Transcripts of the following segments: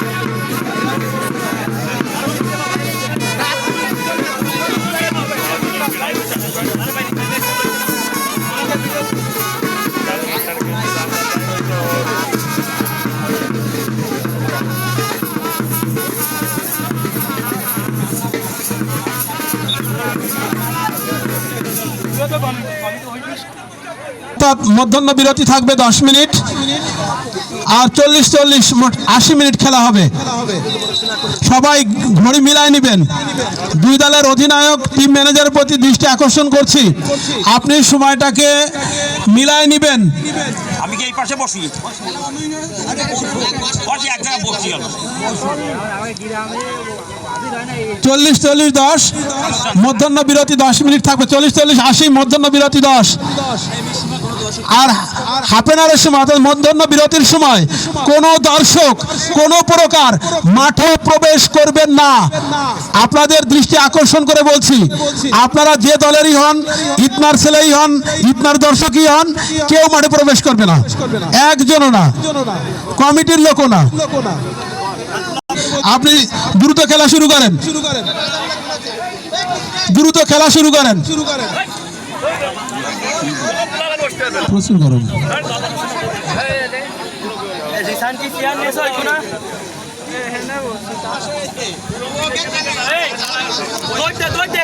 Thank you. মধ্যাহ্ন বিরতি থাকবে দশ মিনিট। আর চল্লিশ চল্লিশ মোট আশি মিনিট খেলা হবে। সবাই ঘড়ি মিলায় নেবেন। দুই দলের অধিনায়ক টিম ম্যানেজারের প্রতি দৃষ্টি আকর্ষণ করছি। আপনি সময়টাকে মিলায় নেবেন। আমি কি এই পাশে বসি? বসি, এক জায়গায় বসছি চল্লিশ চল্লিশ, দশ। মধ্যাহ্ন বিরতি দশ মিনিট থাকবে। চল্লিশ চল্লিশ, আশি, মধ্যাহ্ন বিরতি দশ। আর হাফ এন আওয়ারের সময় অর্থাৎ মধ্যাহ্ন বিরতির সময়, কোনো দর্শক, কোনো প্রকার মাঠে প্রবেশ করবেন না। আপনাদের দৃষ্টি আকর্ষণ করে বলছি, আপনারা যে দলেরই হন, ইতনার ছেলেই হন, ইতনার দর্শকই হন, কেউ মাঠে প্রবেশ করবে না। একজনও না। কমিটির লোকও না। আপনি দ্রুত খেলা শুরু করেন। দ্রুত খেলা শুরু করেন। প্রচুর গরম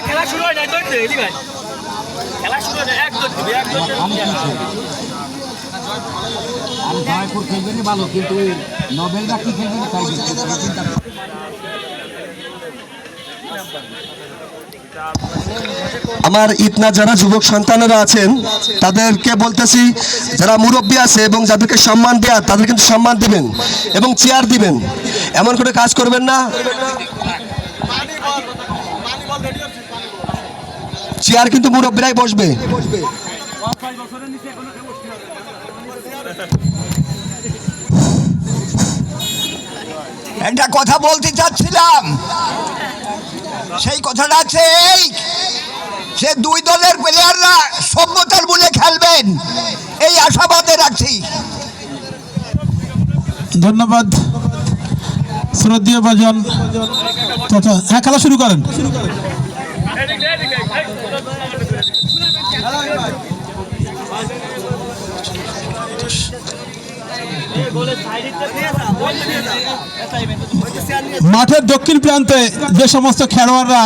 খেলা শুরু হয় না খেলা শুরু হয় না এক দৌড় এক আমি জয়পুর খেলবেন ভালো কিন্তু নভেলরা কি খেলবেন তাই চিন্তা। আমার ইতনা যারা যুবক সন্তানেরা আছেন, তাদেরকে বলতেছি, যারা মুরব্বী আছে এবং যাদেরকে সম্মান দেয়া, তাদের কিন্তু সম্মান দিবেন এবং চেয়ার দিবেন। এমন করে কাজ করবেন না। চেয়ার কিন্তু মুরব্বীরাই বসবে। একটা কথা বলতে চাচ্ছিলাম। সেই কথাটা আছে এই সে দুই দলের প্লেয়াররা সভ্যতার বলে খেলবেন, এই আশাবাদে রাখছি। ধন্যবাদ। শ্রদ্ধীয় ভাজন, তথা হ্যাঁ খেলা শুরু করেন। মাঠের দক্ষিণ প্রান্তে যে সমস্ত খেলোয়াড়রা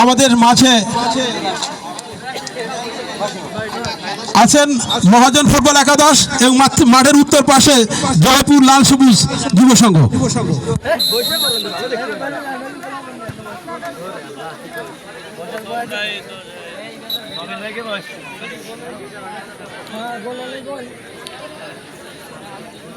আমাদের মাঝে আছেন মহাজন ফুটবল একাদশ এবং মাঠের উত্তর পাশে জয়পুর লাল সবুজ যুব সংঘ।